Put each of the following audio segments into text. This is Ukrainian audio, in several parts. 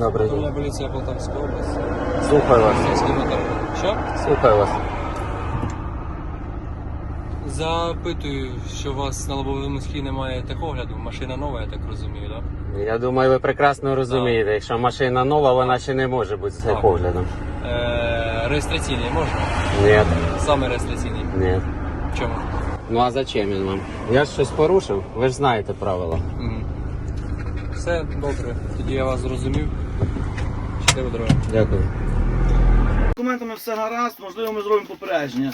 Добрий день. Поліція Полтавська область. Слухаю вас. Поліцейський мотор. Що? Слухаю вас. Запитую, що у вас на лобовому склі немає такогляду. Машина нова, я так розумію, так? Я думаю, ви прекрасно розумієте, якщо машина нова, вона ще не може бути з Так. поглядом. Е, реєстраційний можна? Ні, Саме реєстраційний. ні. Чому? Ну а зачем він вам? Я ж щось порушив, ви ж знаєте правила. Все добре. Тоді я вас зрозумів. Щасливо дорога. Дякую. документами все гаразд, можливо, ми зробимо попередження.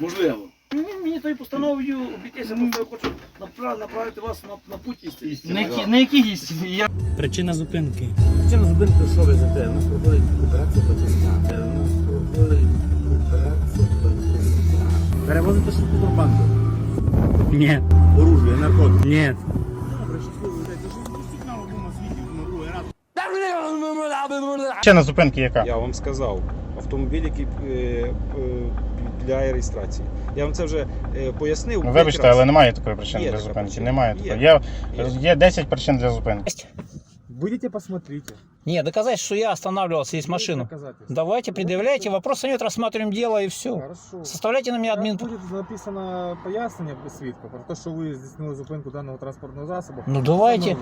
Можливо. Мені, мені тою постановою обійтися, просто я хочу направ- направити вас на, на путь істинний. На які, на? Я... Причина зупинки. Причина зупинки що ви за те? У нас проходить операція. У нас проходить операція Патриста. Перевозити що контрабанду. Ні. Оружие, наркотики. Ні. Причина зупинки яка? Я вам сказав, автомобіль, який е, е, для реєстрації. Я вам це вже е, пояснив. Ну, Вибачте, але немає такої причини Є для зупинки. причина. Немає Є. такої. Є, Є. є 10 причин для зупинки. Будете посмотрите. Нет, доказать, что я останавливался здесь машину. Давайте, предъявляйте, вопроса нет, рассматриваем дело и все. Хорошо. Составляйте на меня админ... буде написано пояснення свідка про те, що ви здійснили зупинку даного транспортного засобу. Ну давайте.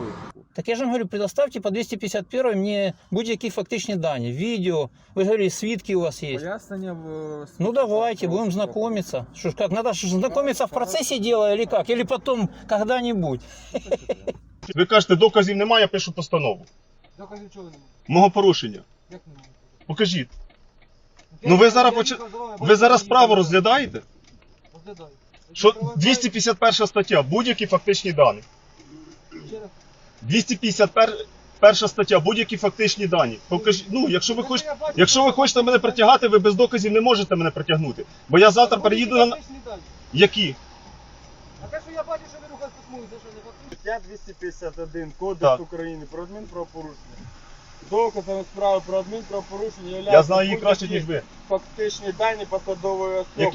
Так я же вам говорю, предоставьте по 251 мне будь-які фактичні дані, відео. Ви ж говорили, свідки у вас есть. Пояснення в Ну давайте, будем знакомиться. Что ж, как, надо же знакомиться в процессе дела или как? Или потом, когда-нибудь? Ви кажете, доказів немає, я пишу постанову. Доказів чого немає? Мого порушення. Як немає? Покажіть. Ну, ви зараз поч- Ви зараз справу розглядаєте? Розглядаю. Що 251 стаття, будь-які фактичні дані. Ще раз. 251 стаття, будь-які фактичні дані. Покажіть, ну, якщо ви хочете, якщо ви хочете мене притягати, ви без доказів не можете мене притягнути. Бо я завтра переїду на Фактичні дані. які? А те, що я бачу, що ви рухаєте смузі, це що не фактично? Стаття 251 Кодекс Так. України про адмінправопорушення. Доказами справи про адмінправопорушення Я знаю її краще, ніж ви. фактичні дані посадової особи. Які